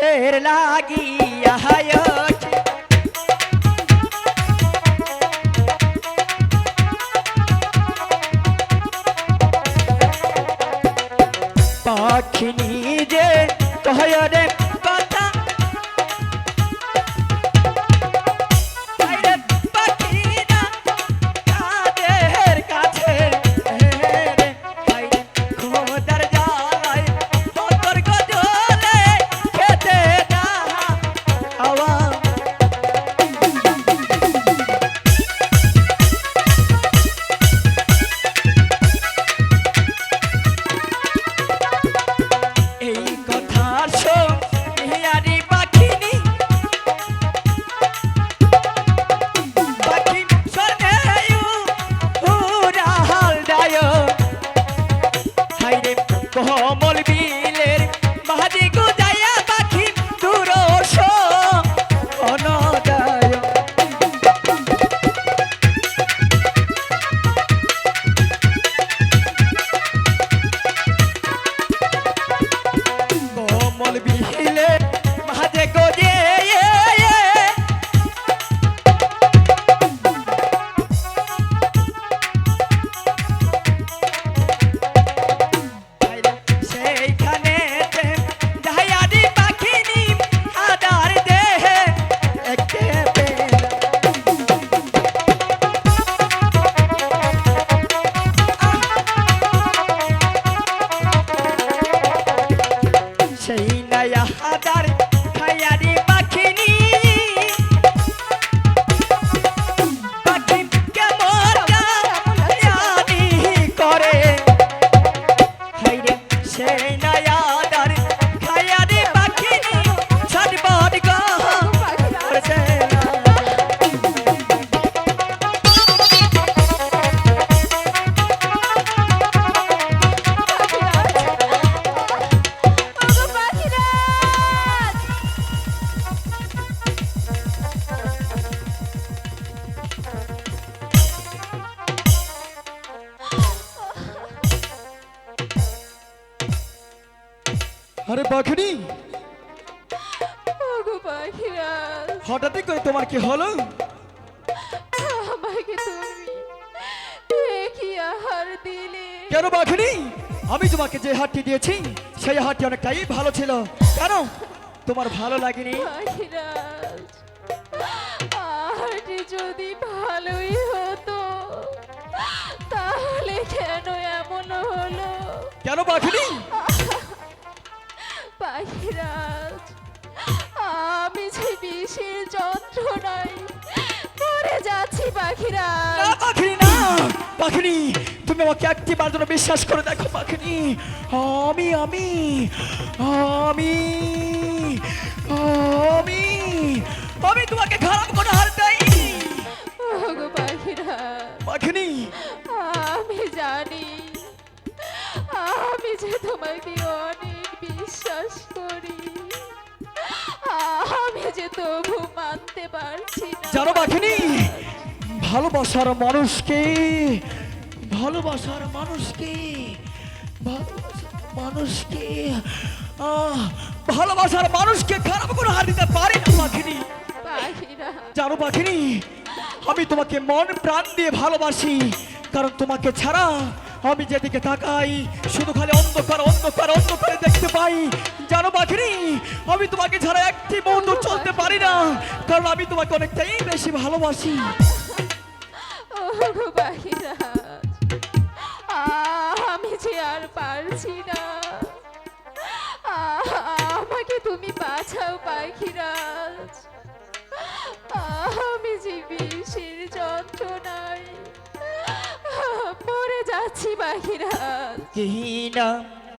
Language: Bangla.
তোদের লাগিয়া পাখিনি হাইরে আরে পাখিনি ওগো পাখিরাজ হঠাৎই করে তোমার কি হলো? আমাকে তুমি কি আহার দিলে। কেন বাঘিনী? আমি তোমাকে যে হাতটি দিয়েছি সেই হাতটি অনেকটাই ভালো ছিল। কেন? তোমার ভালো লাগেনি? যদি ভালোই হতো তাহলে কেন এমন হলো? কেন বাঘিনী? পাখিনি তুমি আমাকে একটি বার জন্য বিশ্বাস করে দেখো পাখিনি। আমি আমি আমি আমি আমি তোমাকে খারাপ কোনো হার পাখিরাজ পাখিনি। আমি জানি আমি যে তোমাকে অনেক বিশ্বাস করি। আমি যে তবু মানতে পারছি না। জানো পাখিনি ভালোবাসার মানুষকে ভালোবাসার মানুষকে ভালোবাসার মানুষকে আহ, ভালোবাসার মানুষকে খারাপ করে হার দিতে পারি না পাখিনি। জানো পাখিনি আমি তোমাকে মন প্রাণ দিয়ে ভালোবাসি কারণ তোমাকে ছাড়া আমি যেদিকে তাকাই শুধু খালি অন্ধকার অন্ধকার অন্ধকারে দেখতে পাই। জানো পাখিনি আমি তোমাকে ছাড়া একটি মুহূর্ত চলতে পারি না কারণ আমি তোমাকে অনেকটাই বেশি ভালোবাসি। ওগো পাখিরা আমি যে আর পারছি না আমাকে তুমি বাঁচাও পাখিরাজ। আমি যে বিষের যন্ত্রণায় মরে যাচ্ছি পাখিরাজ। কিনা